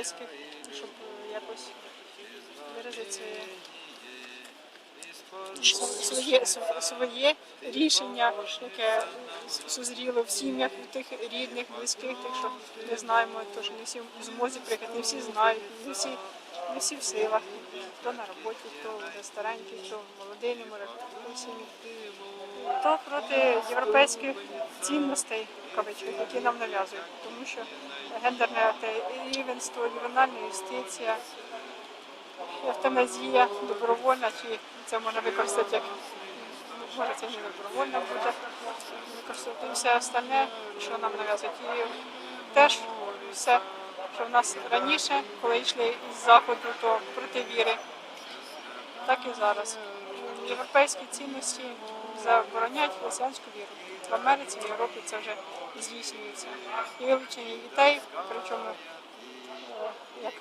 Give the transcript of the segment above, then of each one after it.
європейських, щоб е, якось виразити своє, своє, своє, рішення, яке созріло в сім'ях тих рідних, близьких, тих, що не знаємо, то що не всі в змозі приїхати, не всі знають, не всі, не всі в силах. Хто на роботі, хто старенький, хто молодий, не може в сім'ї. То проти європейських цінностей, в які нам нав'язують, тому що гендерне рівенство, ювенальна юстиція, евтаназія добровольна, чи це можна використати як може це не добровольно буде використовувати і все остальне, що нам нав'язують. І теж все, що в нас раніше, коли йшли із заходу, то проти віри, так і зараз. Європейські цінності забороняють християнську віру. В Америці, в Європі це вже здійснюється. І вилучення дітей, причому е, як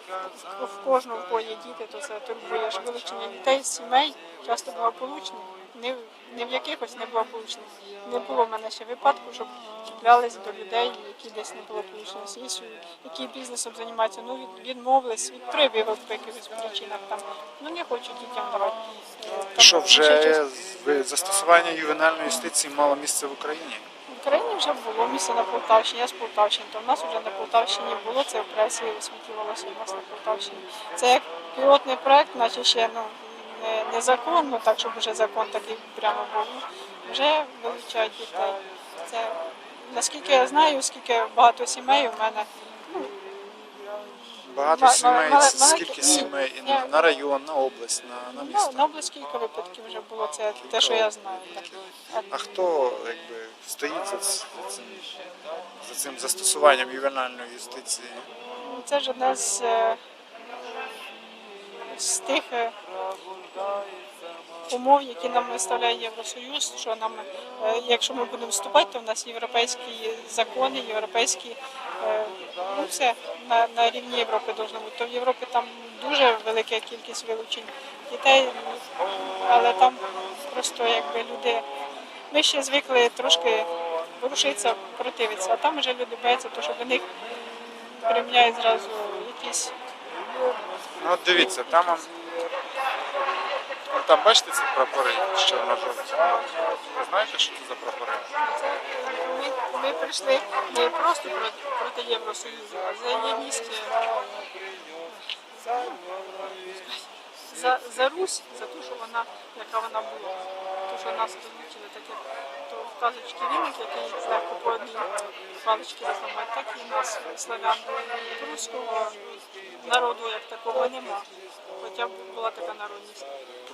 в- кожного в діти, то це турбує вилучення дітей з сімей, часто благополучних, не, в- не в якихось неблагополучних. Не було в мене ще випадку, щоб чіплялись до людей, які десь неблагополучні, всі, що- які бізнесом займаються. Ну, від, відмовились від прививок по якихось причинах там. Ну не хочу дітям давати. Е, там Що вже застосування ювенальної юстиції мало місце в Україні? В Україні вже було місце на Полтавщині, я з Полтавщини, то в нас вже на Полтавщині було, це в пресі освітлювалося у нас на Полтавщині. Це як пілотний проект, наче ще ну, не, не закон, ну так, щоб вже закон такий прямо був. ну, Вже вилучають дітей. Це наскільки я знаю, скільки багато сімей у мене. Ну, Багато Ма- сімей, ма- ма- скільки ні, сімей і ні. на, на район, на область, на, на ну, місто. на область кілька випадків вже було, це те, що я знаю. Так. А хто якби стоїть за ц- за цим, за цим застосуванням ювенальної юстиції? Це ж одне з, е, з тих е, умов, які нам виставляє Євросоюз, що нам, е, якщо ми будемо вступати, то в нас європейські закони, європейські е, ну все на, на рівні Європи должно бути. То в Європі там дуже велика кількість вилучень дітей, але там просто якби люди. Ми ще звикли трошки ворушитися, противитися, а там вже люди бояться, то що до них приміняють зразу якісь Ну от дивіться, там он- там бачите ці прапори з чорно-жовті? Ви знаєте, що це за прапори? Ми, ми прийшли не просто проти, Євросоюзу, а за єдність е, за, за Русь, за те, що вона, яка вона була. То, що нас розлучили таке, то в казочки віник, який злегка по одній розламати, так і нас, славян, руського народу як такого нема. Хоча б була така народність.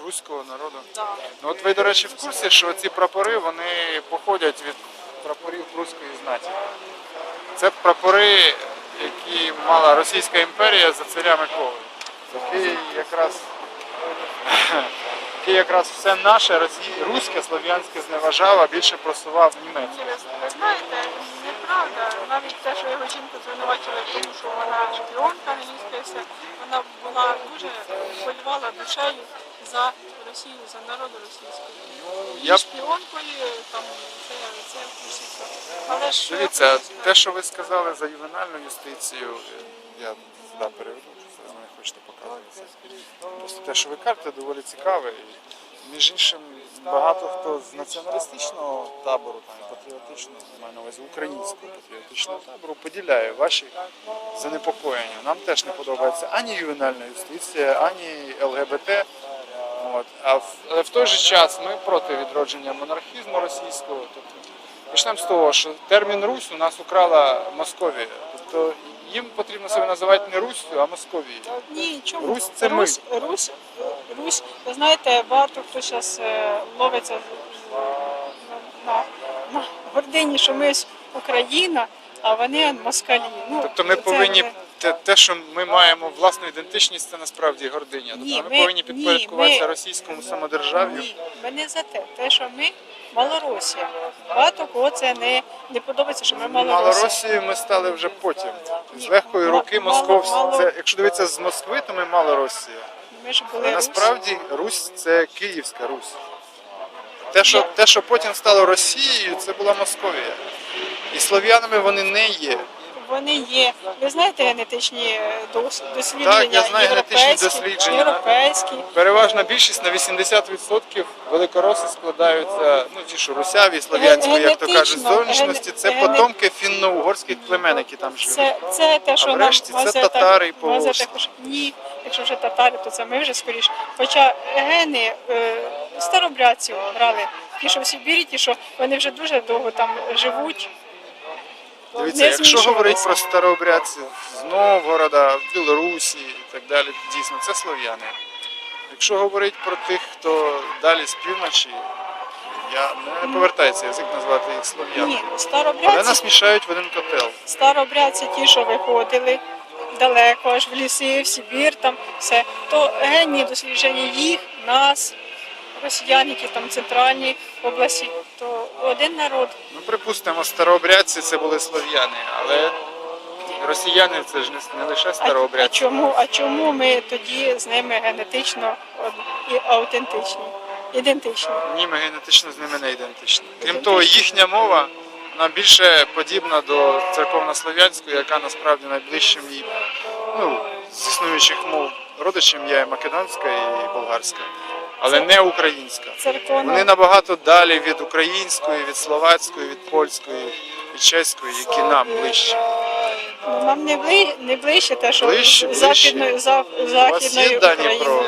Руського народу. Да. Ну от ви, до речі, в курсі, що ці прапори вони походять від прапорів Руської знаті. Це прапори, які мала Російська імперія за царя Миколи, який якраз, який якраз все наше росі- руське, слов'янське зневажав, а більше просував німецьке. Ви знаєте, неправда. Навіть те, що його жінку звинувачили в тому, що вона шпіонка англійська, вона була дуже полювала душею за Росію, за народ російський. Її я шпіонкою там це, це. Але ж Дивіться, те, що ви сказали за ювенальну юстицію, е, я сюди переведу, хочете показувати. Просто те, що ви кажете, доволі цікаве. Між іншим, багато хто з націоналістичного табору, там, патріотичного, маю на увазі українського патріотичного табору, поділяє ваші занепокоєння. Нам теж не подобається ані ювенальна юстиція, ані ЛГБТ. От. А в, але в той же час ми проти відродження монархізму російського. Тобто Почнемо з того, що термін Русь у нас украла Московія. Тобто їм потрібно себе називати не Руссю, а Московією. Ні, чому? Русь це ми. Русь, Русь, Русь, ви знаєте, багато хто зараз ловиться е, на, на гордині, що ми з Україна, а вони москалі. Ну, Тобто ми це повинні те, те, що ми маємо власну ідентичність, це насправді гординя. Тобто ми, ми- повинні ні, підпорядкуватися ми- російському самодержав'ю. Ні, ми не за те. Те, що ми Малоросія. Багато кого це не, не подобається, що ми Малоросія. Малоросією ми стали вже потім. З легкої руки мало- московські. мало- Це, якщо дивитися з Москви, то ми Малоросія. Ми ж були Русь. насправді Русь це Київська Русь. Те, що, те, що потім стало Росією, це була Московія. І слов'янами вони не є. Вони є. Ви знаєте генетичні дослідження? Так, я знаю генетичні дослідження. Європейські. Переважна більшість на 80% великороси складаються, ну ті, що русяві, слов'янської, як то кажуть, зовнішності, це ген- потомки фінно-угорських племен, які там живуть. Це, це те, що А нам врешті це Мазепа- татари і полоски. Ні, якщо вже татари, то це ми вже скоріше. Хоча гени е, старобрядців брали. Ті, що в Сибірі, ті, що вони вже дуже довго там живуть. Дивіться, якщо говорити про старообрядців з Новгорода, Білорусі і так далі, дійсно це слов'яни. Якщо говорити про тих, хто далі з півночі, я не повертається язик назвати їх Ні, слов'янами. Але нас мішають в один котел. старобрядці ті, що виходили далеко, аж в ліси, в Сибір, там все. То генні дослідження їх, нас, росіян, які там центральні області, то один народ. Ну, припустимо, старообрядці це були слов'яни, але росіяни це ж не, не лише А, а старообрядці. чому, а чому ми тоді з ними генетично од- і аутентичні, ідентичні? Ні, ми генетично з ними не ідентичні. Крім того, їхня мова вона більше подібна до церковнослов'янської, яка насправді найближчим їй ну, з існуючих мов родичем є македонська і болгарська, але не українська. Церковно Вони набагато далі від української, від словацької, від польської, від чеської, які нам ближче. ну, нам не, бли, не ближче те, що Ближче, західної, за, західної України. про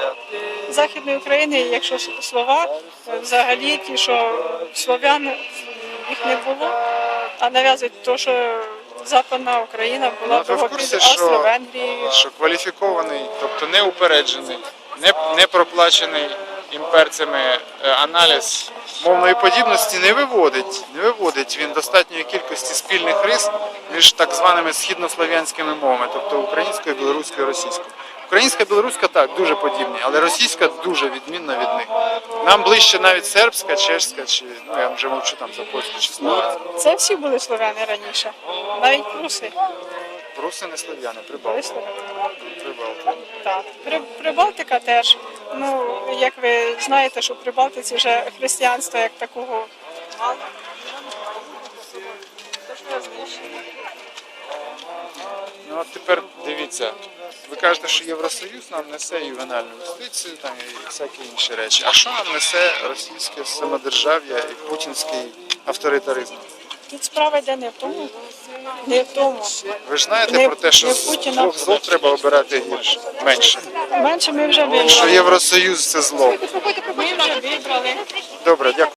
Західної України, якщо слова, е, взагалі ті, що слов'ян їх не було, а нав'язують те, що Западна Україна була Ну, того курсі, Австро-Венгрією. що кваліфікований, тобто не упереджений, не, не проплачений імперцями е, аналіз мовної подібності не виводить, не виводить він достатньої кількості спільних рис між так званими східнослов'янськими мовами, тобто українською, білоруською, російською. Українська, білоруська так дуже подібні, але російська дуже відмінна від них. Нам ближче навіть сербська, чешська, чи ну я вже мовчу там за польську чи словацьку. Це всі були слов'яни раніше, навіть руси Руси не слов'яни, були прибалти. слов'яни. Так. При, Прибалтика теж. Ну, як ви знаєте, що в Прибалтиці вже християнства як такого мало. Ну от тепер дивіться, ви кажете, що Євросоюз нам несе ювенальну юстицію там і всякі інші речі. А що нам несе російське самодержав'я і путінський авторитаризм? Тут справа йде не в тому, не в тому. Ви ж знаєте Не- про те, що з Путіна. двох зол треба обирати гірше, менше. Менше ми вже Що. Євросоюз це зло. Ми вже вибрали. Добре, дякую.